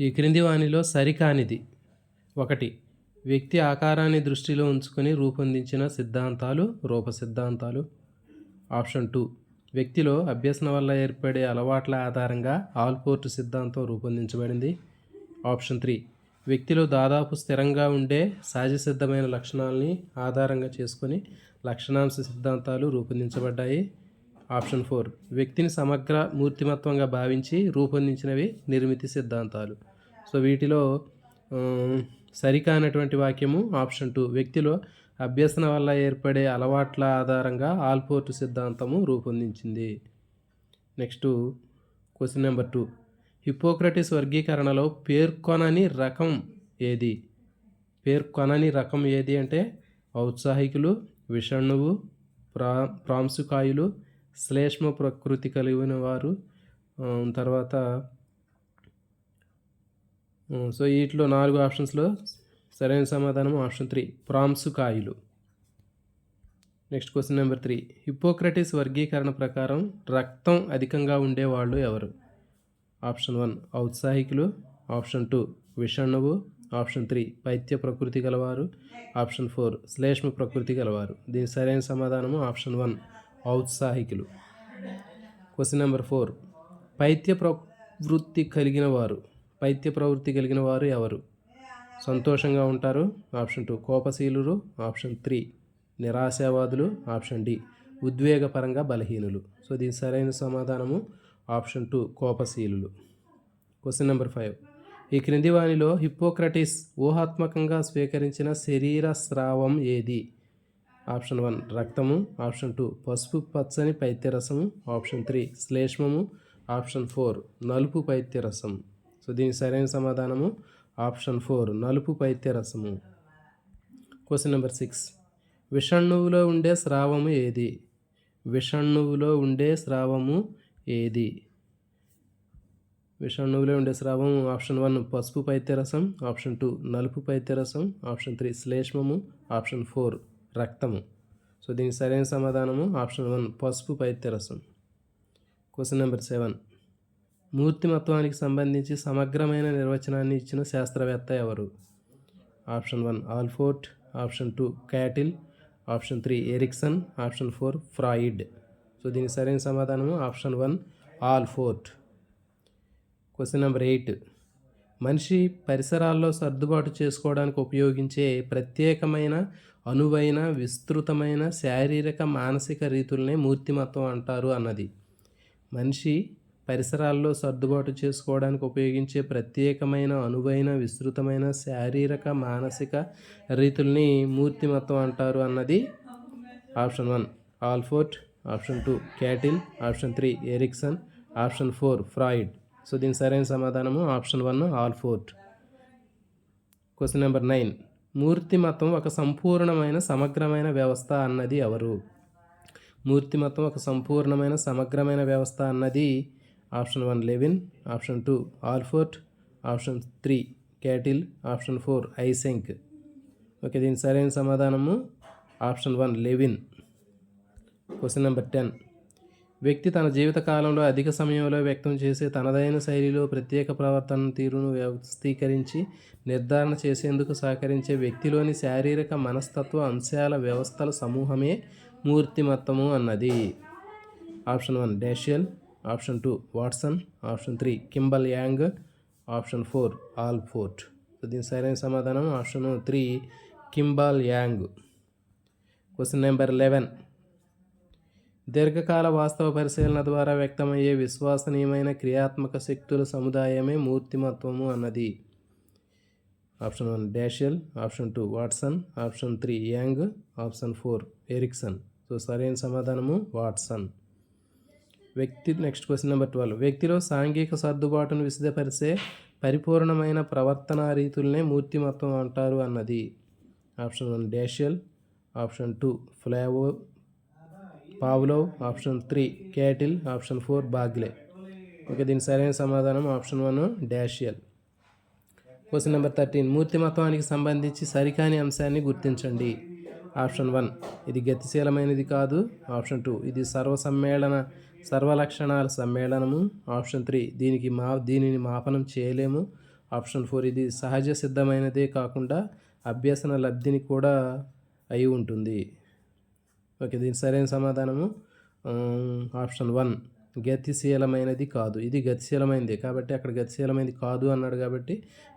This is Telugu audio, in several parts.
ఈ క్రింది వానిలో సరికానిది. ఒకటి వ్యక్తి ఆకారాన్ని దృష్టిలో ఉంచుకొని రూపొందించిన సిద్ధాంతాలు రూప సిద్ధాంతాలు. ఆప్షన్ టూ వ్యక్తిలో అభ్యసన వల్ల ఏర్పడే అలవాట్ల ఆధారంగా ఆల్పోర్ట్ సిద్ధాంతం రూపొందించబడింది. ఆప్షన్ త్రీ వ్యక్తిలో దాదాపు స్థిరంగా ఉండే సహజ సిద్ధమైన లక్షణాలని ఆధారంగా చేసుకొని లక్షణాంశ సిద్ధాంతాలు రూపొందించబడ్డాయి. Option four. వ్యక్తిని సమగ్ర మూర్తిమత్వంగా భావించి రూపొందించినవి నిర్మితి సిద్ధాంతాలు. సో వీటిలో సరికానటువంటి వాక్యము ఆప్షన్ టూ. వ్యక్తిలో అభ్యసన వల్ల ఏర్పడే అలవాట్ల ఆధారంగా ఆల్పోర్ట్ సిద్ధాంతము రూపొందించింది. Next question number two. Hippocrates వర్గీకరణలో పేర్కొనని రకం ఏది? పేర్కొనని రకం ఏది అంటే ఔత్సాహికులు విషణువు ప్రా ప్రాంశుకాయులు శ్లేష్మ ప్రకృతి కలిగిన వారు తర్వాత సో వీటిలో నాలుగు ఆప్షన్స్లో సరైన సమాధానం option three ప్రాంశుకాయులు. Next question number three Hippocrates వర్గీకరణ ప్రకారం రక్తం అధికంగా ఉండేవాళ్ళు ఎవరు? ఆప్షన్ వన్ ఔత్సాహికులు. ఆప్షన్ టూ విషణువు ఆప్షన్ త్రీ పైత్య ప్రకృతి గలవారు. ఆప్షన్ ఫోర్ శ్లేష్మ ప్రకృతి గలవారు. దీని సరైన సమాధానము ఆప్షన్ వన్. ఔత్సాహికులు. క్వశ్చన్ నెంబర్ ఫోర్ పైత్య ప్రవృత్తి కలిగిన వారు పైత్య ప్రవృత్తి కలిగిన వారు ఎవరు? సంతోషంగా ఉంటారు? ఆప్షన్ టూ కోపశీలురు? ఆప్షన్ త్రీ నిరాశావాదులు? ఆప్షన్ డి ఉద్వేగపరంగా బలహీనులు. సో దీని సరైన సమాధానము ఆప్షన్ టూ కోపశీలులు. క్వశ్చన్ నెంబర్ ఫైవ్ ఈ క్రింది వానిలో హిప్పోక్రటిస్ ఊహాత్మకంగా స్వీకరించిన శరీర స్రావం ఏది? ఆప్షన్ వన్ రక్తము ఆప్షన్ టూ పసుపు పచ్చని పైత్యరసము ఆప్షన్ త్రీ శ్లేష్మము ఆప్షన్ ఫోర్ నలుపు పైత్యరసం సో దీనికి సరైన సమాధానము ఆప్షన్ ఫోర్ నలుపు పైత్యరసము క్వశ్చన్ నెంబర్ సిక్స్ విషణువులో ఉండే స్రావము ఏది? విషణువులో ఉండే స్రావము ఏది? విషణువులో ఉండే స్రావం ఆప్షన్ వన్ పసుపు పైత్యరసం ఆప్షన్ టూ నలుపు పైత్యరసం ఆప్షన్ త్రీ శ్లేష్మము ఆప్షన్ ఫోర్ రక్తము. సో దీనికి సరైన సమాధానము ఆప్షన్ వన్ పసుపు పైత్యరసం క్వశ్చన్ నెంబర్ సెవెన్. మూర్తిమత్వానికి సంబంధించి సమగ్రమైన నిర్వచనాన్ని ఇచ్చిన శాస్త్రవేత్త ఎవరు? Option one Allport. Option two Cattell. Option three Erikson. Option four Freud. So దీని సరైన సమాధానము option one Allport. Question number eight. మనిషి పరిసరాల్లో సర్దుబాటు చేసుకోవడానికి ఉపయోగించే ప్రత్యేకమైన అనువైన విస్తృతమైన శారీరక మానసిక రీతులనే మూర్తిమత్వం అంటారు అన్నది. మనిషి పరిసరాల్లో సర్దుబాటు చేసుకోవడానికి ఉపయోగించే ప్రత్యేకమైన అనువైన విస్తృతమైన శారీరక మానసిక రీతుల్ని మూర్తిమత్వం అంటారు అన్నది. Option one Allport. Option two Cattell. Option three Erikson. Option four Freud. So దీని సరైన సమాధానము option one Allport question number nine మూర్తిమత్వం ఒక సంపూర్ణమైన సమగ్రమైన వ్యవస్థ అన్నది ఎవరు? మూర్తిమత్వం ఒక సంపూర్ణమైన సమగ్రమైన వ్యవస్థ అన్నది option one Lewin. Option two Allport option three Cattell. Option four Eysenck. Okay దీని సరైన సమాధానము option one Lewin. Question number ten వ్యక్తి తన జీవిత కాలంలో అధిక సమయంలో వ్యక్తం చేసే తనదైన శైలిలో ప్రత్యేక ప్రవర్తన తీరును వ్యవస్థీకరించి నిర్ధారణ చేసేందుకు సహకరించే వ్యక్తిలోని శారీరక మనస్తత్వ అంశాల వ్యవస్థల సమూహమే మూర్తిమత్తము అన్నది. Option one Dashiell option two Watson option three Kimball Young option four Allport so దీని సరైన సమాధానం option three Kimball Young. Question number eleven. దీర్ఘకాల వాస్తవ పరిశీలన ద్వారా వ్యక్తమయ్యే విశ్వసనీయమైన క్రియాత్మక శక్తుల సముదాయమే మూర్తిమత్వము అన్నది. Option one Dashiell option two Watson option three Young option four Erikson so సరైన సమాధానము వాట్సన్ వ్యక్తి నెక్స్ట్ క్వశ్చన్ నెంబర్ ట్వెల్వ్. వ్యక్తిలో సాంఘిక సర్దుబాటును విశదపరిచే పరిపూర్ణమైన ప్రవర్తనా రీతులనే మూర్తిమత్వం అంటారు అన్నది. Option one Dashiell option two ఫ్లావో Pavlov option three Cattell option four Bagley. Okay దీని సరైన సమాధానం option one Dashiell. Question number thirteen మూర్తిమత్వానికి సంబంధించి సరికాని అంశాన్ని గుర్తించండి. ఆప్షన్ వన్ ఇది గతిశీలమైనది కాదు. ఆప్షన్ టూ ఇది సర్వ సమ్మేళన సర్వలక్షణాల సమ్మేళనము. ఆప్షన్ త్రీ దీనికి మా దీనిని మాపనం చేయలేము. ఆప్షన్ ఫోర్ ఇది సహజ సిద్ధమైనదే కాకుండా అభ్యసన లబ్ధిని కూడా అయి ఉంటుంది. ఓకే దీని సరైన సమాధానము ఆప్షన్ వన్ గతిశీలమైనది కాదు. ఇది గతిశీలమైనది కాబట్టి అక్కడ గతిశీలమైనది కాదు అన్నాడు కాబట్టి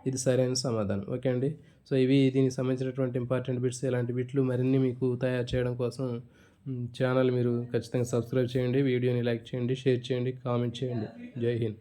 ఇది సరైన సమాధానం. ఓకే అండి? సో ఇవి దీనికి సంబంధించినటువంటి ఇంపార్టెంట్ బిట్స్ ఇలాంటి బిట్లు మరిన్ని మీకు తయారు చేయడం కోసం ఛానల్ మీరు ఖచ్చితంగా సబ్స్క్రైబ్ చేయండి. వీడియోని లైక్ చేయండి షేర్ చేయండి కామెంట్ చేయండి. జై హింద్.